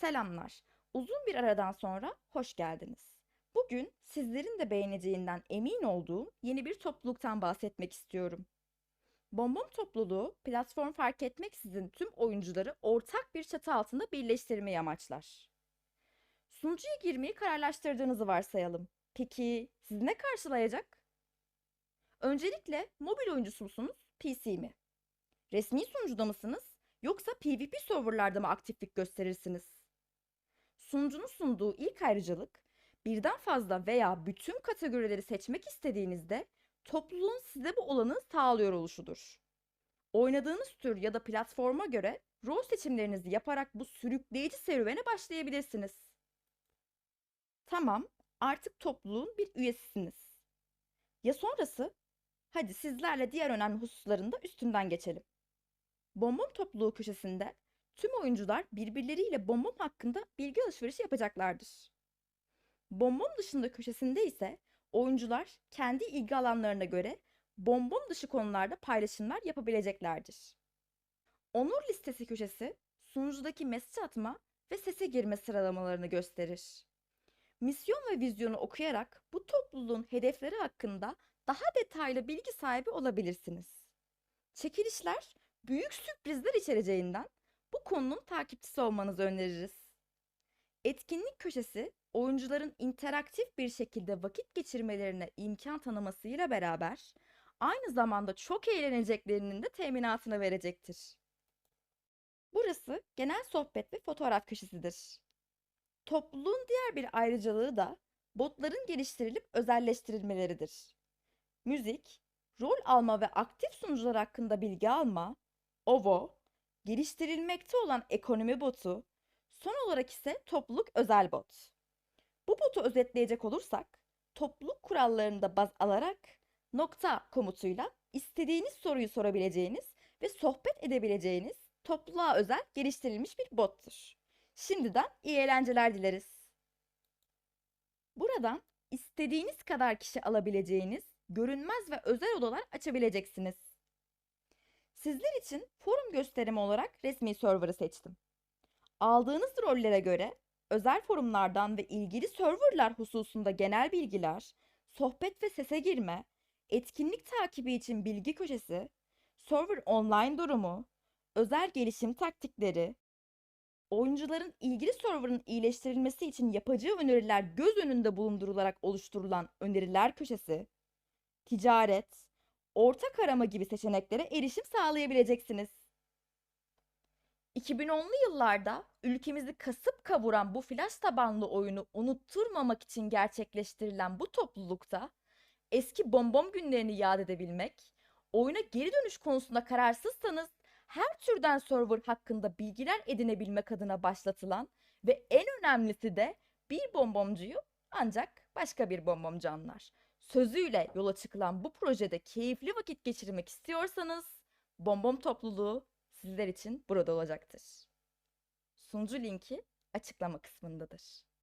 Selamlar. Uzun bir aradan sonra hoş geldiniz. Bugün sizlerin de beğeneceğinden emin olduğum yeni bir topluluktan bahsetmek istiyorum. Bonbon topluluğu platform fark etmeksizin tüm oyuncuları ortak bir çatı altında birleştirmeyi amaçlar. Sunucuya girmeyi kararlaştırdığınızı varsayalım. Peki sizi ne karşılayacak? Öncelikle mobil oyuncusu musunuz, PC mi? Resmi sunucuda mısınız yoksa PvP serverlarda mı aktiflik gösterirsiniz? Sunucunun sunduğu ilk ayrıcalık, birden fazla veya bütün kategorileri seçmek istediğinizde topluluğun size bu olanı sağlıyor oluşudur. Oynadığınız tür ya da platforma göre rol seçimlerinizi yaparak bu sürükleyici serüvene başlayabilirsiniz. Tamam, artık topluluğun bir üyesisiniz. Ya sonrası? Hadi sizlerle diğer önemli hususlarında üstünden geçelim. Bonbon topluluğu köşesinde tüm oyuncular birbirleriyle bonbon hakkında bilgi alışverişi yapacaklardır. Bonbon dışında köşesinde ise oyuncular kendi ilgi alanlarına göre bonbon dışı konularda paylaşımlar yapabileceklerdir. Onur listesi köşesi sunucudaki mesaj atma ve sese girme sıralamalarını gösterir. Misyon ve vizyonu okuyarak bu topluluğun hedefleri hakkında daha detaylı bilgi sahibi olabilirsiniz. Çekilişler büyük sürprizler içereceğinden bu konunun takipçisi olmanızı öneririz. Etkinlik köşesi oyuncuların interaktif bir şekilde vakit geçirmelerine imkan tanımasıyla beraber aynı zamanda çok eğleneceklerinin de teminatını verecektir. Burası genel sohbet ve fotoğraf köşesidir. Topluluğun diğer bir ayrıcalığı da botların geliştirilip özelleştirilmeleridir. Müzik, rol alma ve aktif sunucular hakkında bilgi alma, OVO, geliştirilmekte olan ekonomi botu, son olarak ise topluluk özel bot. Bu botu özetleyecek olursak, topluluk kurallarını da baz alarak nokta komutuyla istediğiniz soruyu sorabileceğiniz ve sohbet edebileceğiniz topluluğa özel geliştirilmiş bir bottur. Şimdiden iyi eğlenceler dileriz. Buradan istediğiniz kadar kişi alabileceğiniz görünmez ve özel odalar açabileceksiniz. Sizler için forum gösterimi olarak resmi server'ı seçtim. Aldığınız rollere göre özel forumlardan ve ilgili serverlar hususunda genel bilgiler, sohbet ve sese girme, etkinlik takibi için bilgi köşesi, server online durumu, özel gelişim taktikleri, oyuncuların ilgili serverın iyileştirilmesi için yapacağı öneriler göz önünde bulundurularak oluşturulan öneriler köşesi, ticaret, ortak arama gibi seçeneklere erişim sağlayabileceksiniz. 2010'lu yıllarda ülkemizi kasıp kavuran bu flash tabanlı oyunu unutturmamak için gerçekleştirilen bu toplulukta eski bombom günlerini yad edebilmek, oyuna geri dönüş konusunda kararsızsanız her türden server hakkında bilgiler edinebilmek adına başlatılan ve en önemlisi de bir bombomcuyu ancak başka bir bombomcu anlar. Sözüyle yola çıkılan bu projede keyifli vakit geçirmek istiyorsanız Bombom topluluğu sizler için burada olacaktır. Sunucu linki açıklama kısmındadır.